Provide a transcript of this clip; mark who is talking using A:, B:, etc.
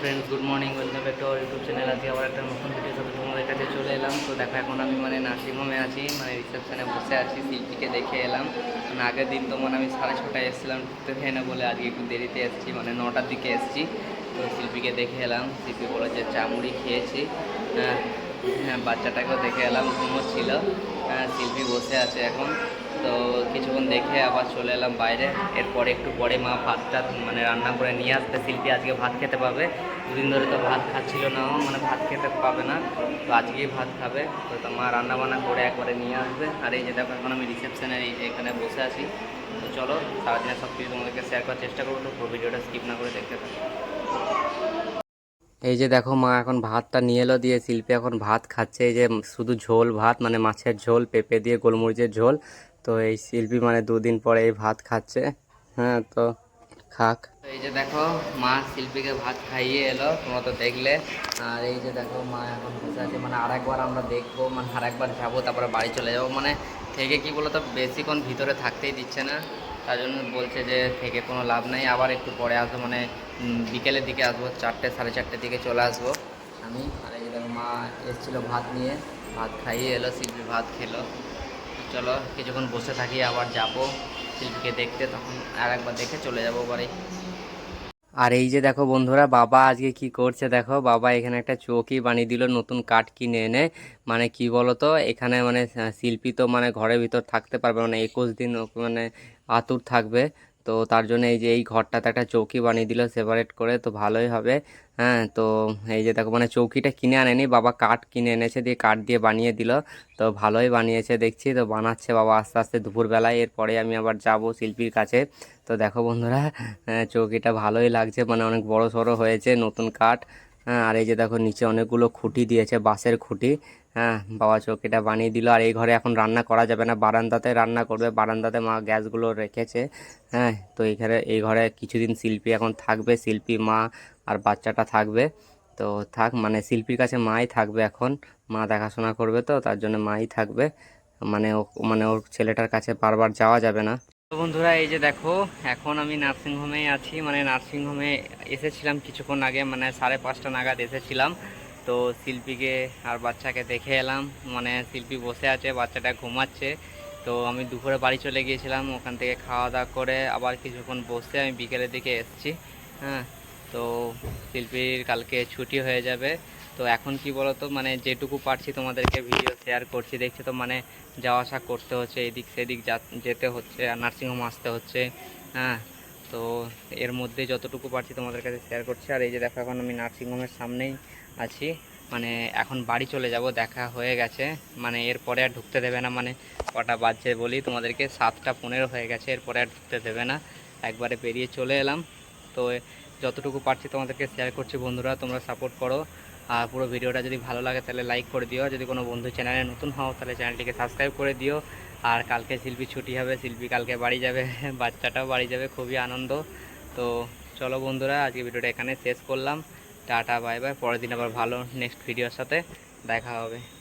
A: Friends good morning welcome back to our YouTube channel আজকে আবার একটা নতুন ভিডিও সাথে তোমাদের কাছে চলে এলাম। তো দেখো, এখন আমি মানে নার্সিংহোমে আছি মানে রিসেপশনে বসে আছি শিল্পীকে দেখে এলাম। মানে আগের দিন তো মানে আমি সাড়ে ছটায় এসেছিলাম, ঢুকতে খেয়ে না বলে আজকে একটু দেরিতে এসেছি মানে নটার দিকে এসেছি। তো শিল্পীকে দেখে এলাম শিল্পী বলে যে চামড়ি খেয়েছি। হ্যাঁ বাচ্চাটাকেও দেখে এলাম ঘুমোচ্ছিল হ্যাঁ শিল্পী বসে আছে এখন। তো কিছুক্ষণ দেখে আবার চলে এলাম বাইরে। এরপরে একটু পরে মা ভাতটা মানে রান্না করে নিয়ে আসবে। শিল্পী আজকে ভাত খেতে পাবে। দুদিন ধরে তো ভাত খাচ্ছিল না মানে ভাত খেতে পাবে না। তো আজকেই ভাত খাবে। তো মা রান্না বান্না করে একবারে নিয়ে আসবে। আর এই যে দেখো, এখন আমি রিসেপশানে এখানে বসে আছি। তো চলো সারাদিনে সব কিছু তোমাদেরকে শেয়ার করার চেষ্টা করব। তো ভিডিওটা স্কিপ না করে দেখতে থাকো। এই যে দেখো মা এখন ভাতটা নিয়ে এলো দিয়ে শিল্পী এখন ভাত খাচ্ছে। এই যে শুধু ঝোল ভাত মানে মাছের ঝোল, পেঁপে দিয়ে গোলমরিচের ঝোল। তো এই শিল্পী মানে দুদিন পরে এই ভাত খাচ্ছে। হ্যাঁ তো খাক। এই যে দেখো মা শিল্পীকে ভাত খাইয়ে এলো, তোমরা তো দেখলে। আর এই যে দেখো মা এখন বসে আছে মানে আরেকবার আমরা দেখব মানে আরেকবার যাব, তারপরে বাড়ি চলে যাব। মানে থেকে কি বলতো, বেশিক্ষণ ভিতরে থাকতেই দিচ্ছে না। তার জন্য বলছে যে থেকে কোনো লাভ নেই, আবার একটু পরে আসব। মানে বিকেলের দিকে আসব, চারটে, সাড়ে চারটের দিকে চলে আসব। আমি আর এই দেখো মা এসেছিল ভাত নিয়ে, ভাত খাইয়ে এলো, শিল্পী ভাত খেলো। চলো, কিছুক্ষণ বসে থাকি, আবার যাব শিল্পীকে দেখতে, তখন আর একবার দেখে চলে যাব বাড়ি আর এই যে দেখো বন্ধুরা, বাবা আজকে কি করছে দেখো? বাবা এখানে একটা চৌকি বানিয়ে দিল, নতুন কাঠ কিনে এনে। মানে কি বলতো, এখানে মানে শিল্পী তো মানে ঘরের ভিতর থাকতে পারবে মানে একুশ দিন মানে আতুর থাকবে। তো তার জন্য এই যে এই ঘরটাতে একটা চৌকি বানিয়ে দিল সেপারেট করে তো ভালোই হবে। হ্যাঁ তো এই যে দেখো মানে চৌকিটা কিনে আনেনি বাবা কাঠ কিনে এনেছে দিয়ে কাঠ দিয়ে বানিয়ে দিল। তো ভালোই বানিয়েছে দেখছি তো বানাচ্ছে বাবা আস্তে আস্তে দুপুরবেলায়। এরপরে আমি আবার যাব শিল্পীর কাছে। তো দেখো বন্ধুরা আহ, চৌকিটা ভালোই লাগছে মানে অনেক বড় সড়ো হয়েছে নতুন কাঠ। হ্যাঁ আর এই যে দেখো, নিচে অনেকগুলো খুঁটি দিয়েছে, বাঁশের খুঁটি। হ্যাঁ বাবা চৌকিটা বানিয়ে দিল। আর এই ঘরে এখন রান্না করা যাবে না, বারান্দাতে রান্না করবে। বারান্দাতে মা গ্যাসগুলো রেখেছে। হ্যাঁ তো এইখানে এই ঘরে কিছুদিন শিল্পী এখন থাকবে, শিল্পী মা আর বাচ্চাটা থাকবে। তো থাক মানে শিল্পীর কাছে মাই থাকবে এখন। মা দেখাশোনা করবে তো, তার জন্য মাই থাকবে। মানে ও মানে ওর ছেলেটার কাছে বারবার যাওয়া যাবে না। বন্ধুরা, এই যে দেখো, এখন আমি নার্সিংহোমে আছি। মানে নার্সিংহোমে এসেছিলাম কিছুক্ষণ আগে মানে সাড়ে পাঁচটা নাগাদ এসেছিলাম। তো শিল্পীকে আর বাচ্চাকে দেখে এলাম। মানে শিল্পী বসে আছে, বাচ্চাটা ঘুমাচ্ছে। তো আমি দুপুরে বাড়ি চলে গিয়েছিলাম, ওখান থেকে খাওয়া দাওয়া করে আবার কিছুক্ষণ বসে আমি বিকেলের দিকে এসেছি। হ্যাঁ তো শিল্পীর কালকে ছুটি হয়ে যাবে। তো এখন কি বলতো মানে যেটুকু পারছি তোমাদেরকে ভিডিও শেয়ার করছি, দেখছি তো মানে যাওয়া আসা করতে হচ্ছে, এদিক সেদিক যেতে হচ্ছে, আর নার্সিংহোম আসতে হচ্ছে হ্যাঁ। তো এর মধ্যে যতটুকু পারছি তোমাদের কাছে শেয়ার করছি, আর এই যে দেখো এখন আমি নার্সিংহোমের সামনেই আছি। মানে এখন বাড়ি চলে যাব, দেখা হয়ে গেছে। মানে এরপরে আর ঢুকতে দেবে না মানে কটা বাজছে বলি তোমাদেরকে, সাতটা পনেরো হয়ে গেছে, এরপরে আর ঢুকতে দেবে না। একবারে বেরিয়ে চলে এলাম। তো যতটুকু পারছি তোমাদেরকে শেয়ার করছি বন্ধুরা, তোমরা সাপোর্ট করো। আর পুরো ভিডিওটা যদি ভালো লাগে তাহলে লাইক করে দিও। যদি কোনো বন্ধু চ্যানেলে নতুন হও তাহলে চ্যানেলটিকে সাবস্ক্রাইব করে দিও। আর কালকে শিল্পী ছুটি হবে, শিল্পী কালকে বাড়ি যাবে, বাচ্চাটাও বাড়ি যাবে, খুবই আনন্দ। তো চলো বন্ধুরা, আজকে ভিডিওটা এখানে শেষ করলাম। টাটা বাই বাই পরের দিন আবার ভালো নেক্সট ভিডিওর সাথে দেখা হবে।